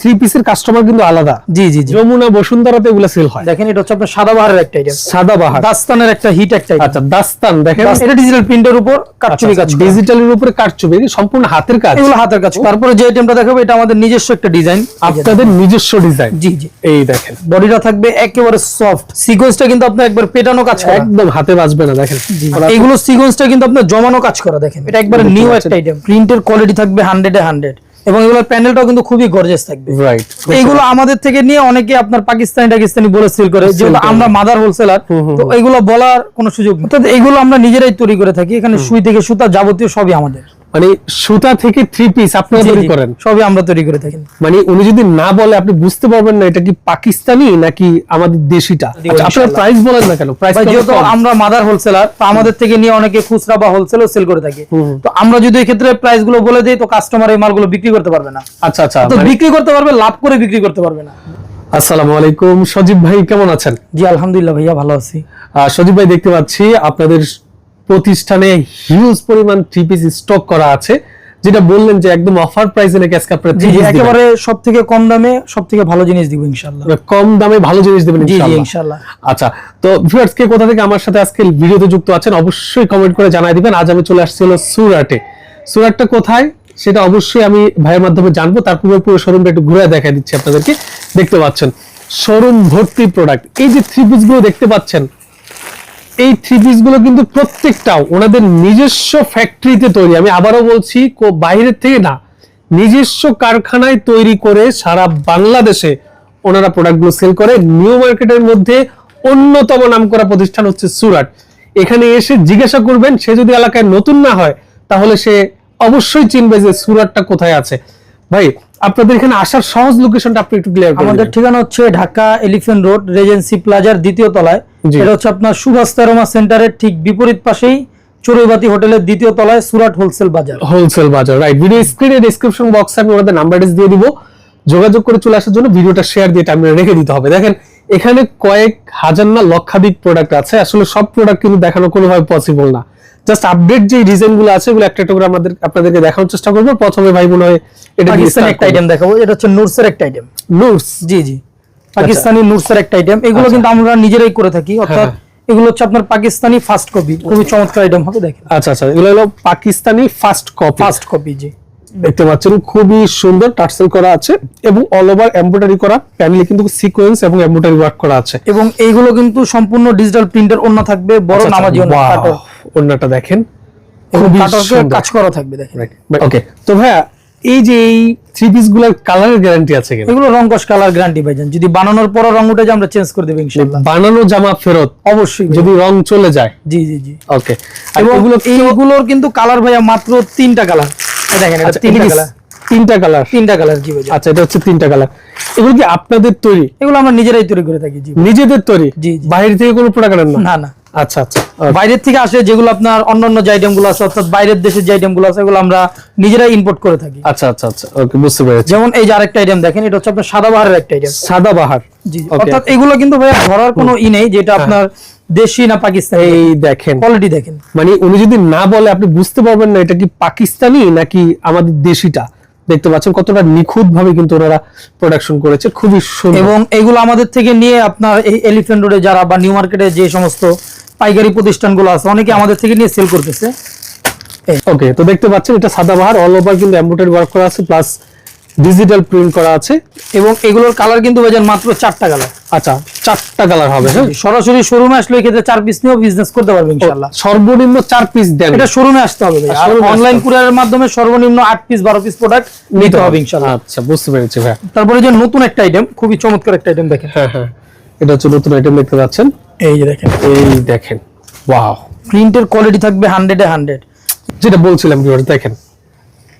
Three পিসের customer কিন্তু আলাদা। জি জি যমুনা বসুন্ধরাতে এগুলো সেল হয়। দেখেন এটা হচ্ছে আপনার সাদা বাহারের একটা আইটেম সাদা বাহার। দাস্তানের একটা হিট একটা। আচ্ছা দাস্তান দেখেন। এটা ডিজিটাল প্রিন্টের উপর কাটছবি কাজ করা। ডিজিটালের উপরে কাটছবি এটি সম্পূর্ণ হাতের কাজ। এগুলো হাতের কাজ। তারপরে যে আইটেমটা দেখাবো এটা আমাদের নিজস্ব একটা ডিজাইন আপনাদের নিজস্ব ডিজাইন জি জি। এই দেখেন। বডিটা থাকবে একেবারে সফট সিকোয়েন্সটা কিন্তু আপনার একবার পেটানো কাজ করা। একদম হাতে বাজবে না দেখেন। এগুলো সিকোয়েন্সটা কিন্তু আপনার জমানো কাজ করা দেখেন। এটা একবারে নিউ। একটা আইটেম প্রিন্টের কোয়ালিটি থাকবে হান্ড্রেডে হান্ড্রেড এবং এগুলোর প্যানেলটাও কিন্তু খুবই গর্জেস থাকবে। রাইট এইগুলো আমাদের থেকে নিয়ে অনেকে আপনার পাকিস্তানি পাকিস্তানি বলে সেল করে। যেহেতু আমরা মাদার হোলসেলার তো এগুলো বলার কোনো সুযোগ নেই। অর্থাৎ এগুলো আমরা নিজেরাই তৈরি করে থাকি। এখানে সুই থেকে সুতা যাবতীয় সবই আমাদের। মানে সুতা থেকে থ্রি পিস আপনারা তৈরি করেন? সবই আমরা তৈরি করে থাকি। মানে উনি যদি না বলে আপনি বুঝতে পারবেন না এটা কি পাকিস্তানি নাকি আমাদের দেশিটা? আচ্ছা, আপনারা প্রাইস বলেন না কেন? প্রাইস যেহেতু আমরা মাদার হোলসেলার তো আমাদের থেকে নিয়ে অনেকে খুচরা বা হোলসেলও সেল করে থাকি। তো আমরা যদি এই ক্ষেত্রে প্রাইসগুলো বলে দিই তো কাস্টমার এই মালগুলো বিক্রি করতে পারবে না। আচ্ছা আচ্ছা তো মানে- বিক্রি করতে পারবে লাভ করে বিক্রি করতে পারবে না। আসসালামু আলাইকুম। সজীব ভাই কেমন আছেন? জি আলহামদুলিল্লাহ ভাইয়া ভালো আছি। সজীব ভাই দেখতে পাচ্ছি আপনাদের প্রতিষ্ঠানে হিউজ পরিমাণ থ্রি পিস স্টক করা আছে যেটা বললেন যে একদম অফার প্রাইসে নাকি আজকে আপনারা জি দিবেন। একেবারে সব থেকে কম দামে সব থেকে ভালো জিনিস দিব ইনশাল্লাহ মানে কম দামে ভালো জিনিস দেবেন জি ইনশাআল্লাহ। আচ্ছা তো ভিউয়ার্স কে কোথা থেকে আমার সাথে আজকে ভিডিওতে যুক্ত আছেন অবশ্যই কমেন্ট করে জানাই দিবেন। আজ আমি চলে আসছি হলো সুরাটে। সুরাটটা কোথায় সেটা অবশ্যই আমি ভাইয়ের মাধ্যমে জানব তার পূর্বে পুরো শোরুমটা একটু ঘুরে দেখা দিচ্ছি আপনাদেরকে। দেখতে পাচ্ছেন শোরুম ভর্তি প্রোডাক্ট এই যে থ্রি পিসগুলো দেখতে পাচ্ছেন এই থ্রি পিসগুলো কিন্তু প্রত্যেকটাও ওনাদের নিজস্ব ফ্যাক্টরিতে তৈরি। আমি আবারও বলছি বাইরের থেকে না, নিজস্ব কারখানায় তৈরি করে সারা বাংলাদেশে ওনারা প্রোডাক্টগুলো সেল করে। নিউ মার্কেটের মধ্যে অন্যতম নাম করা প্রতিষ্ঠান হচ্ছে সুরাট। এখানে এসে জিজ্ঞাসা করবেন, সে যদি এলাকায় নতুন না হয়, তাহলে সে অবশ্যই চিনবে যে সুরাটটা কোথায় আছে। ভাই আপনাদের এখানে আসার সহজ লোকেশনটা আপনি একটু ক্লিয়ার আমাদের ঠিকানা হচ্ছে ঢাকা এলিফেন্ট রোড রেজেন্সি প্লাজার দ্বিতীয় তলায়। এটা হচ্ছে আপনার সুভাষ তেরোমা সেন্টারের ঠিক বিপরীত পাশেই চড়ুইবাতি হোটেলের দ্বিতীয় তলায় সুরাট হোলসেল বাজার। হোলসেল বাজার রাইট ভিডিও স্ক্রিনে ডেসক্রিপশন বক্সে আমি ওনাদের নাম্বার দিয়ে দিব। যোগাযোগ করে চলে আসার জন্য ভিডিওটা শেয়ার দিয়ে টাইমে রেখে দিতে হবে। দেখেন এখানে কয়েক হাজার না লক্ষাধিক প্রোডাক্ট আছে। আসলে সব প্রোডাক্ট কিন্তু দেখানো কোনোভাবে পসিবল না। জাস্ট আপডেট যে ডিজাইনগুলো আছে এগুলো একটা একটা করে আমাদের আপনাদেরকে দেখানোর চেষ্টা করব। প্রথমে ভাই মনে হয় এটা পাকিস্তানি একটা আইটেম দেখাবো এটা হচ্ছে নুরসের একটা আইটেম নুটস জি জি। পাকিস্তানি নুরসের একটা আইটেম এগুলো কিন্তু আমরা নিজেরাই করে থাকি অর্থাৎ হ্যাঁ। এগুলো হচ্ছে আপনার পাকিস্তানি ফার্স্ট কপি খুবই চমৎকার আইটেম হবে দেখেন। আচ্ছা আচ্ছা। এগুলো হলো Pakistani first copy first copy জি। দেখতে পাচ্ছেন খুবই সুন্দর টার্সেল করা আছে এবং অল ওভার এমব্রয়ডারি করা প্যানেলে কিন্তু সিকোয়েন্স এবং এমব্রয়ডারি ওয়ার্ক করা আছে। এবং এইগুলো কিন্তু সম্পূর্ণ ডিজিটাল প্রিন্টের অন্য থাকবে বড় আচ্ছা, নামাজি ওড়নাটা দেখেন। কাজ করা থাকবে দেখেন। ওকে তো ভাইয়া এই যে এই থ্রি পিসগুলার গ্যারান্টি আছে কিনা? এগুলো রং কালার গ্যারান্টি যদি বানানোর পর রং উঠে আমরা চেঞ্জ করে দেবো ইনশাআল্লাহ। বানানো জামা ফেরত অবশ্যই যদি রং চলে যায়। জি জি জি। ওকে এবং এইগুলোর কিন্তু কালার ভাইয়া মাত্র তিনটা কালার দেখেন এটা আচ্ছা, তিনটা কালার তিনটা কালার তিনটা কালার জি ভাই আচ্ছা এটা হচ্ছে তিনটা কালার এগুলো কি আপনাদের তৈরি? এগুলো আমরা নিজেরাই তৈরি করে থাকি জি নিজেদের তৈরি? জি। বাইরে থেকে কোনো প্রোডাক্ট আনেন না? না না। আচ্ছা আচ্ছা। বাইরের থেকে আসে যেগুলো আপনার অন্যান্য যে আইটেমগুলো আছে অর্থাৎ বাইরের দেশের যে আইটেমগুলো আছে এগুলো আমরা নিজেরাই ইম্পোর্ট করে থাকি। আচ্ছা আচ্ছা আচ্ছা। ওকে বুঝতে পেরেছি। যেমন এই যে আরেকটা আইটেম দেখেন এটা হচ্ছে আপনার সাদা বাহারের একটা আইটেম সাদা বাহার। জি। অর্থাৎ এগুলো কিন্তু ভাইয়া ধরার কোনো ই নেই যেটা আপনার দেশি না পাকিস্তানি। এই দেখেন। কোয়ালিটি দেখেন। মানে উনি যদি না বলে আপনি বুঝতে পারবেন না এটা কি পাকিস্তানি নাকি আমাদের দেশিটা। দেখতে পাচ্ছেন কতটা নিখুঁত ভাবে কিন্তু ওনারা প্রোডাকশন করেছে। খুবই সুন্দর। এবং এগুলো আমাদের থেকে নিয়ে আপনার এই এলিফেন্ট রোডে যারা বা নিউ মার্কেটে যে সমস্ত পাইকারি প্রতিষ্ঠানগুলো আছে অনেকে আমাদের থেকে নিয়ে সেল করতেছে। ওকে তো দেখতে পাচ্ছেন এটা সাদাবাহার অল ওভার কিন্তু এমব্রয়ডারি ওয়ার্ক করা আছে প্লাস ডিজিটাল প্রিন্ট করা আছে। এবং এগুলোর কালার কিন্তু বাজার মাত্র চারটা কালার আচ্ছা চারটা কালার হবে হ্যাঁ? সরাসরি শোরুমে আসলে এক্ষেত্রে চার পিস নিয়েও বিজনেস করতে পারবে ইনশাল্লাহ সর্বনিম্ন চার পিস দেন। এটা শোরুমে আসতে হবে ভাই। আর অনলাইন। কুরিয়ারের মাধ্যমে সর্বনিম্ন আট পিস বারো পিস প্রোডাক্ট নিতে হবে ইনশাল্লাহ আচ্ছা বুঝতে পেরেছি ভাই তারপরে যে নতুন একটা আইটেম খুবই চমৎকার একটা আইটেম দেখেন। হ্যাঁ হ্যাঁ। এটা হচ্ছে নতুন আইটেম দেখতে পাচ্ছেন। এই যে দেখেন। এই দেখেন ওয়াও প্রিন্টের কোয়ালিটি থাকবে হান্ড্রেডে হান্ড্রেড যেটা বলছিলাম ভিউয়ার দেখেন।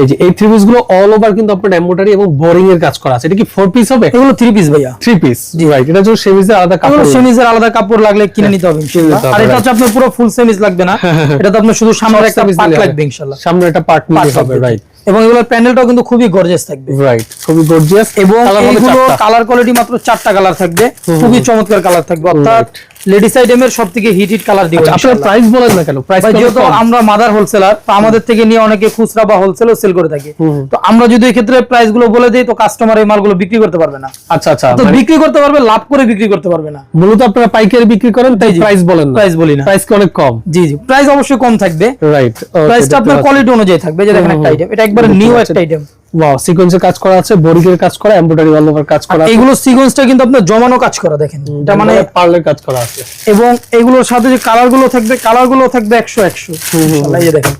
এই যে এই থ্রি পিসগুলো অল ওভার কিন্তু আপনার এমব্রয়ডারি এবং বোরিং এর কাজ করা আছে। এটা কি ফোর পিস হবে? এগুলো থ্রি পিস ভাইয়া। থ্রি পিস জি। রাইট এটা হচ্ছে সেমিজের আলাদা কাপড়। সেমিজের আলাদা কাপড় লাগলে কিনে নিতে হবে ইনশাল্লাহ নিতে হবে, আর এটা হচ্ছে আপনার পুরো ফুল সেমিজ লাগবে না। এটা তো আপনার শুধু সামনের একটা পার্ট হবে। লাগবে। ইনশাল্লাহ সামনে একটা পার্ট নিতে হবে রাইট এবং এগুলোর প্যানেলটাও কিন্তু খুবই গর্জিয়াস থাকবে। রাইট খুবই গর্জিয়াস এবং চারটা। কালার কোয়ালিটি মাত্র চারটা কালার থাকবে। খুবই চমৎকার কালার থাকবে। অর্থাৎ লেডিস আইটেমের সব থেকে হিট হিট কালার দিব আচ্ছা, আপনার প্রাইস বলেন না কেন? প্রাইস যেহেতু আমরা মাদার হোলসেলার তো আমাদের থেকে নিয়ে অনেকে খুচরা বা হোলসেলও সেল করে থাকে। তো আমরা যদি এই ক্ষেত্রে প্রাইসগুলো বলে দিই তো কাস্টমার এই মালগুলো বিক্রি করতে পারবে না। আচ্ছা আচ্ছা। তো মানে বিক্রি করতে পারবে লাভ করে বিক্রি করতে পারবে না। মূলত আপনারা পাইকারি বিক্রি করেন তাই। প্রাইস বলেন না। প্রাইস বলি না। প্রাইস অনেক কম? জি জি। প্রাইস অবশ্যই কম থাকবে। রাইট প্রাইসটা আপনার কোয়ালিটি অনুযায়ী থাকবে। যে দেখেন একটা আইটেম এটা একবারে বুঝতে নিউ একটা আইটেম ওয়াও সিকোয়েন্সের কাজ করা আছে বোরিকের কাজ করা এমব্রয়ডারি অল ওভার কাজ করা এগুলো সিকোয়েন্সটা কিন্তু আপনার জমানো কাজ করা দেখেন। এটা মানে পার্লের কাজ করা আছে। এবং এগুলোর সাথে যে কালারগুলো থাকবে কালারগুলো থাকবে একশো একশো। ইনশাল্লাহ, এই যে দেখেন।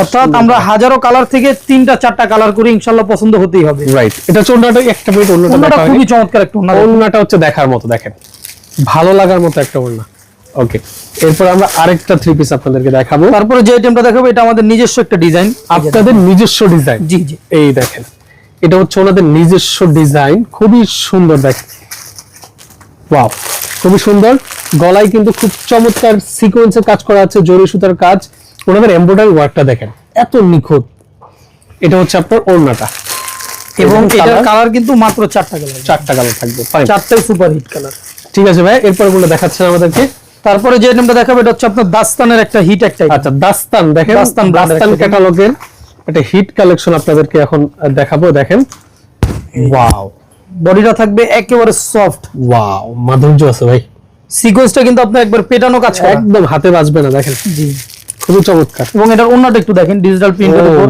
অর্থাৎ আমরা হাজারো কালার থেকে তিনটা চারটা কালার করে ইনশাল্লাহ পছন্দ হতেই হবে। রাইট এটা চন্ডাটা একটা মিনিট অন্যটা। খুবই চমৎকার একটা দেখেন। হচ্ছে দেখার মতো দেখেন। ভালো লাগার মতো একটা ওড়না ওকে এরপর আমরা আরেকটা থ্রি পিস আপনাদেরকে দেখাবো। তারপরে যে আইটেমটা দেখাবো এটা আমাদের নিজস্ব একটা ডিজাইন আপনাদের নিজস্ব ডিজাইন জি জি। এই দেখেন। এটা হচ্ছে ওনাদের নিজস্ব ডিজাইন খুবই সুন্দর দেখেন ওয়াও খুবই সুন্দর। গলায় কিন্তু খুব চমৎকার সিকোয়েন্সের কাজ করা আছে জরি সুতার কাজ। ওনাদের এমব্রয়ডারি ওয়ার্কটা দেখেন এত নিখুঁত। এটা হচ্ছে আপনার ওড়নাটা। এবং এটার কালার কিন্তু মাত্র চারটা কালার চারটা কালার থাকবে। চারটাই সুপার হিট কালার ঠিক আছে ভাই এরপরগুলো দেখাচ্ছেন আমাদেরকে। তারপরে যে আইটেমটা দেখাবো এটা হচ্ছে আপনার দাস্তানের একটা হিট একটা আচ্ছা দাস্তান দেখেন দাস্তান দাস্তান ক্যাটালগের একটা হিট কালেকশন আপনাদেরকে এখন দেখাবো দেখেন। ওয়াও বডিটা থাকবে একেবারে সফট ওয়াও মাধুর্য আছে ভাই। সিকোয়েন্সটা কিন্তু আপনার একবার পেটানো কাজ একদম হাতে বাজবে না দেখেন। জি। খুবই চমৎকার। এবং এটার ওন্নাটা একটু দেখেন ডিজিটাল প্রিন্টের Oh, উপর.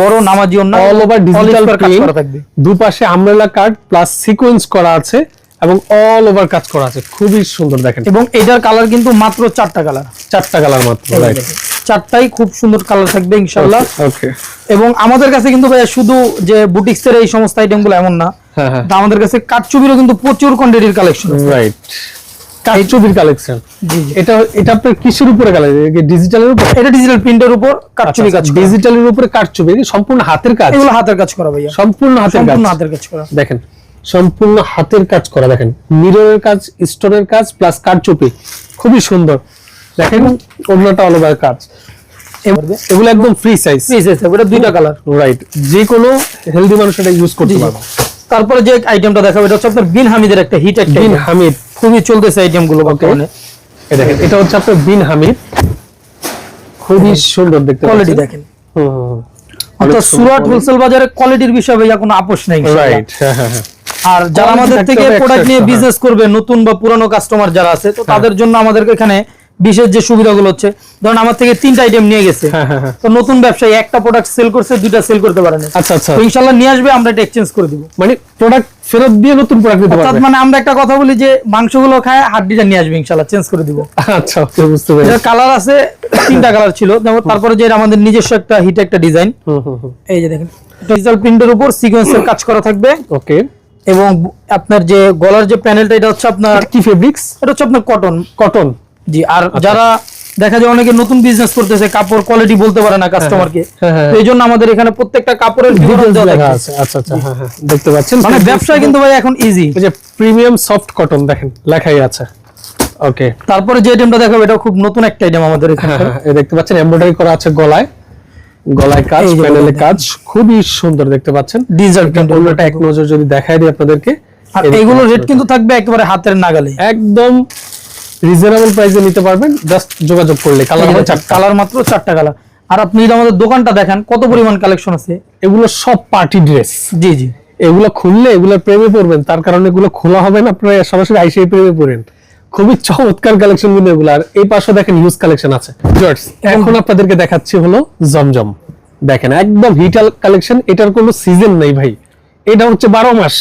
বড় নামাজি ওন্না। অল ওভার ডিজিটাল থাকবে। দুপাশে আমব্রেলা কার্ড প্লাস সিকোয়েন্স করা আছে। এবং অল ওভার কাজ করা আছে। খুবই সুন্দর দেখেন। এবং এটার কালার কিন্তু মাত্র চারটা কালার চারটা কালার মাত্র চারটাই খুব সুন্দর কালার থাকবে ইনশাল্লাহ ওকে এবং আমাদের কাছে কিন্তু ভাইয়া শুধু যে বুটিক্স এর এই সমস্ত আইটেমগুলো এমন না হ্যাঁ হ্যাঁ। আমাদের কাছে কাটচুবিরও কিন্তু প্রচুর কোয়ান্টিটির কালেকশন রাইট কারচুপির কালেকশন এটা এটা আপনার কিসের উপরে কালেকশন ডিজিটালের উপর? এটা ডিজিটাল প্রিন্টের উপর কাটচুবি কাজ করা। ডিজিটালের উপরে কারচুপি সম্পূর্ণ হাতের কাজ? এগুলো হাতের কাজ করা ভাইয়া। সম্পূর্ণ হাতের কাজ। সম্পূর্ণ হাতের কাজ করা। দেখেন সম্পূর্ণ হাতের কাজ করা। দেখেন মিররের কাজ স্টোনের কাজ প্লাস কারচুপি খুবই সুন্দর। দেখেন অন্যটা অল ওভার কাজ। এগুলো একদম ফ্রি সাইজ ফ্রি সাইজ এটা দুইটা কালার রাইট যে কোনো হেলদি মানুষ এটা ইউজ করতে। পারবে। তারপরে যে আইটেমটা দেখাবো এটা হচ্ছে আপনার বিন হামিদের একটা হিট একটা বিন হামিদ। খুবই চলতেছে আইটেমগুলো বর্তমানে। এই দেখেন এটা হচ্ছে আপনার বিন হামিদ। খুবই সুন্দর দেখতে কোয়ালিটি দেখেন। হুম। অর্থাৎ সুরাট হোলসেল বাজারে কোয়ালিটির বিষয়ে ভাইয়া কোনো আপোষ নাই। রাইট হ্যাঁ হ্যাঁ হ্যাঁ। আর যারা আমাদের থেকে প্রোডাক্ট নিয়ে বিজনেস করবে নতুন বা পুরানো কাস্টমার যারা আছে তো তাদের জন্য আমাদের এখানে বিশেষ যে সুবিধাগুলো হচ্ছে ধরুন আমার থেকে তিনটা আইটেম নিয়ে গেছে হ্যাঁ হ্যাঁ হ্যাঁ। তো নতুন ব্যবসায়ী একটা প্রোডাক্ট সেল করছে দুইটা সেল করতে পারে না। আচ্ছা আচ্ছা। তো ইনশাল্লাহ নিয়ে আসবে আমরা এটা এক্সচেঞ্জ করে দিব। মানে প্রোডাক্ট ফেরত দিয়ে নতুন প্রোডাক্ট অর্থাৎ পারবে? মানে আমরা একটা কথা বলি যে মাংসগুলো খায় হাড্ডিটা নিয়ে আসবে ইনশাল্লাহ চেঞ্জ করে দিব। আচ্ছা ওকে বুঝতে পেরেছি। এটার কালার আছে তিনটা কালার ছিল। যেমন তারপরে যে আমাদের নিজস্ব একটা হিট একটা ডিজাইন হুম হুম হুম। এই যে দেখেন ডিজিটাল প্রিন্টের উপর সিকোয়েন্সের কাজ করা থাকবে। ওকে এবং আপনার যে গলার যে প্যানেলটা এটা হচ্ছে আপনার কি ফেব্রিক্স এটা হচ্ছে আপনার কটন কটন জি আর যারা দেখা যায় অনেকে নতুন বিজনেস করতেছে কাপড় কোয়ালিটি বলতে পারে না কাস্টমারকে হ্যাঁ, হ্যাঁ। এই জন্য আমাদের এখানে প্রত্যেকটা কাপড়ের বিবরণ দেওয়া আছে আচ্ছা আচ্ছা হ্যাঁ হ্যাঁ দেখতে পাচ্ছেন। মানে ব্যবসা কিন্তু ভাই এখন ইজি এই যে প্রিমিয়াম সফট কটন দেখেন লেখাই আছে। ওকে তারপরে যে আইটেমটা দেখাবো এটা খুব নতুন একটা আইটেম আমাদের এখানে। হ্যাঁ হ্যাঁ এই দেখতে পাচ্ছেন এমব্রয়ডারি করা আছে গলায়। গলায় কাজ প্যানেলে কাজ খুবই সুন্দর দেখতে পাচ্ছেন। অন্যটা এক নজর যদি দেখায় দিই আপনাদেরকে আর এই রেট কিন্তু থাকবে একেবারে হাতের নাগালে। একদম রিজনেবল প্রাইসে নিতে পারবেন। জাস্ট যোগাযোগ করলে কালার হবে কালার মাত্র চারটা কালার আর আপনি যদি আমাদের দোকানটা দেখেন কত পরিমাণ কালেকশন আছে? এগুলো সব পার্টি ড্রেস জি জি। এগুলো খুললে এগুলো প্রেমে পড়বেন। তার কারণে এগুলো খোলা হবে না আপনারা সরাসরি আইসে প্রেমে পড়েন। খুবই চমৎকার কালেকশন কিন্তু এগুলো। আর এই পাশে দেখেন হিউজ কালেকশন আছে। এখন আপনাদেরকে দেখাচ্ছি হলো জমজম। দেখেন একদম হিটাল কালেকশন এটার কোনো সিজন নেই ভাই। এটা হচ্ছে বারো মাস।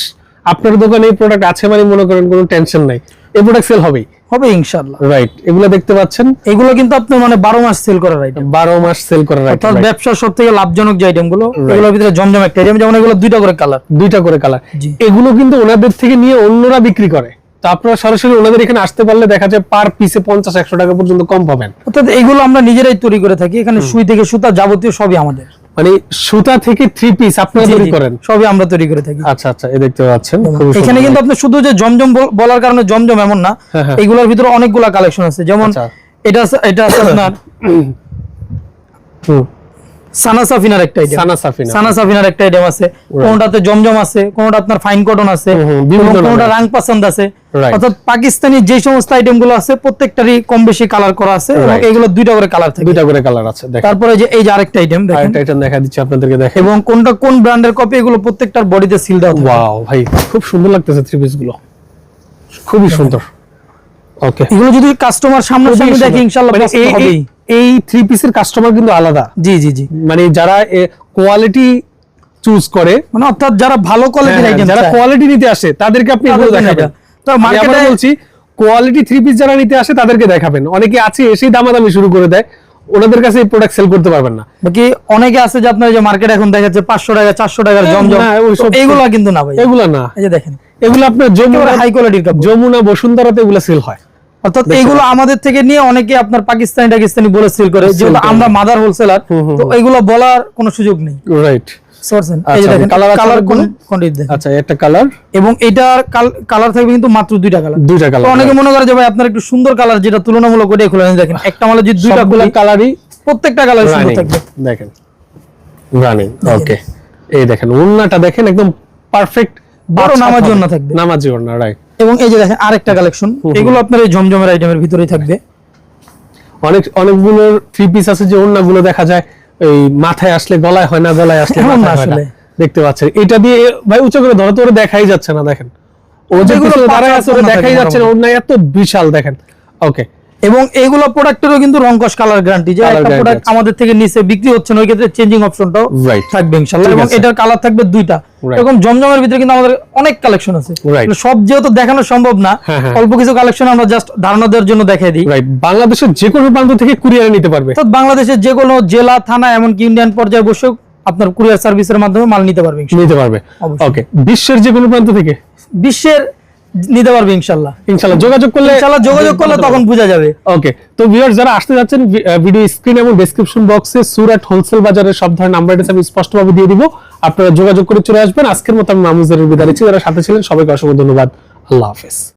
আপনার দোকানে এই প্রোডাক্ট আছে মানে মনে করেন কোনো টেনশন নাই। এই প্রোডাক্ট সেল হবেই। হবে ইনশাল্লাহ রাইট এগুলো দেখতে পাচ্ছেন। এগুলো কিন্তু আপনার মানে বারো মাস সেল করার আইটেম বারো মাস সেল করা রাইট অর্থাৎ ব্যবসার সব থেকে লাভজনক যে আইটেমগুলো এগুলোর ভিতরে জমজম একটা আইটেম যেমন এগুলো দুইটা করে কালার দুইটা করে কালার এগুলো কিন্তু ওনাদের থেকে নিয়ে অন্যরা বিক্রি করে। তো আপনারা সরাসরি ওনাদের এখানে আসতে পারলে দেখা যায় পার পিসে পঞ্চাশ একশো টাকা পর্যন্ত কম পাবেন। অর্থাৎ এগুলো আমরা নিজেরাই তৈরি করে থাকি। এখানে সুই থেকে সুতা যাবতীয় সবই আমাদের। মানে সুতা থেকে থ্রি পিস আপনারা তৈরি করেন? সবই আমরা তৈরি করে থাকি। আচ্ছা আচ্ছা এই দেখতে পাচ্ছেন এখানে কিন্তু আপনি শুধু যে জমজম বলার কারণে জমজম এমন না হ্যাঁ, হ্যাঁ। এগুলোর ভিতরে অনেকগুলা কালেকশন আছে। যেমন আচ্ছা। এটা এটা আছে আপনার হুম, একটা আইটেম সানা সাফিনা একটা আইটেম আছে। কোনটাতে জমজম আছে কোনটা আপনার ফাইন কটন আছে হুম, হুম, এবং বিভিন্ন কোনটা রাং পাসান্দ আছে। অর্থাৎ পাকিস্তানি যে সমস্ত আইটেমগুলো আছে প্রত্যেকটারই কম বেশি কালার করা আছে এবং এগুলো দুইটা করে কালার থাকে। দুইটা করে কালার আছে তারপরে যে এই যে আরেকটা আইটেম দেখেন। আরেকটা এটা দেখা দিচ্ছি আপনাদেরকে দেখেন। এবং কোনটা কোন ব্র্যান্ডের কপি এগুলো প্রত্যেকটার বডিতে সিল দেওয়া ওয়াও ভাই খুব সুন্দর লাগতেছে থ্রি পিসগুলো। খুবই সুন্দর। ওকে এগুলো যদি কাস্টমার সামনে সামনে দেখে ইনশাআল্লাহ মানে পছন্দ হবেই। এই- থ্রি পিসের কাস্টমার কিন্তু আলাদা। জি জি জি। মানে যারা কোয়ালিটি চুজ করে মানে অর্থাৎ যারা ভালো কোয়ালিটির হ্যাঁ, আইটেম যারা কোয়ালিটি নিতে আসে তাদেরকে আপনি এগুলো দেখাবেন। তো এ- বলছি কোয়ালিটি থ্রি পিস যারা নিতে আসে তাদেরকে দেখাবেন। অনেকে আছে এসেই দামাদামি শুরু করে দেয়। ওনাদের কাছে এই প্রোডাক্ট সেল করতে পারবেন না। বাকি অনেকে আছে যে আপনার যে মার্কেট এখন দেখাচ্ছে পাঁচশো টাকা চারশো টাকার হ্যাঁ, জমজম। এইগুলা কিন্তু না ভাই। এগুলা না। এই যে দেখেন। এগুলো আপনার যমুনা হাই কোয়ালিটির যমুনা বসুন্ধরাতে এগুলো সেল হয়। অর্থাৎ এইগুলো আমাদের থেকে নিয়ে অনেকে আপনার পাকিস্তানি টাকিস্তানি বলে সেল করে। যেহেতু আমরা মাদার হোলসেলার তো এগুলো বলার কোনো সুযোগ নেই। রাইট আচ্ছা, দেখেন আচ্ছা এবং এটার কালার থাকবে কিন্তু মাত্র দুইটা কালার দুইটা কালার অনেকে মনে করে যে ভাই আপনার একটু সুন্দর কালার যেটা তুলনামূলক ওটাই খুলে নেন। দেখেন একটা মালে যদি দুইটা সবগুলো কালারই প্রত্যেকটা কালার সুন্দর থাকবে। দেখেন। রানিং ওকে এই দেখেন ওন্নাটা দেখেন একদম পারফেক্ট বড় নামাজি থাকবে। নামাজি ওন্না রাইট এবং এই যে দেখেন আরেকটা কালেকশন এগুলো আপনার এই জমজমের আইটেমের ভিতরেই থাকবে। অনেক অনেকগুলো থ্রি পিস আছে যে ওন্নাগুলো দেখা যায় এই মাথায় আসলে গলায় হয় না গলায় আসলে। আসলে। দেখতে পাচ্ছেন। এটা দিয়ে ভাই উঁচু করে ধরো তো ওরা দেখাই যাচ্ছে না দেখেন। ও যেগুলো দাঁড়ায় আছে ওরা দেখাই যাচ্ছে না ওন্না এত বিশাল দেখেন। ওকে এবং এইগুলো প্রোডাক্টেরও কিন্তু রংকশ কালার গ্যারান্টি যে একটা প্রোডাক্ট আমাদের থেকে নিচে বিক্রি হচ্ছে না ওই ক্ষেত্রে চেঞ্জিং অপশনটাও থাকবে ইনশাআল্লাহ। এবং এটার কালার থাকবে দুইটা। এরকম জমজমের ভিতরে কিন্তু আমাদের অনেক কালেকশন আছে. সব যেহেতু দেখানো সম্ভব না হ্যাঁ, হ্যাঁ। অল্প কিছু কালেকশন আমরা জাস্ট ধারণা দেওয়ার জন্য দেখাই দিই। বাংলাদেশের যে কোনো প্রান্ত থেকে কুরিয়ারে নিতে পারবে। অর্থাৎ বাংলাদেশের যে কোনো জেলা থানা এমনকি ইন্ডিয়ান পর্যায়ে বসেও আপনার কুরিয়ার সার্ভিসের মাধ্যমে মাল নিতে পারবে। নিতে পারবে। ওকে বিশ্বের যে কোনো প্রান্ত থেকে? বিশ্বের নিতে পারবে ইনশাল্লাহ। ইনশাল্লাহ। যোগাযোগ করলে ইনশাল্লাহ যোগাযোগ করলে তখন বোঝা যাবে। ওকে তো ভিউয়ার্স যারা আসতে যাচ্ছেন ভিডিও স্ক্রিন এবং ডেসক্রিপশন বক্সে সুরাট হোলসেল বাজারের সব ধরনের নাম্বার আমি স্পষ্টভাবে দিয়ে দিব। আপনারা যোগাযোগ করে চলে আসবেন। আজকের মতো আমি মামুজের বিদায় নিচ্ছি। যারা সাথে ছিলেন সবাইকে অসংখ্য ধন্যবাদ। আল্লাহ হাফেজ।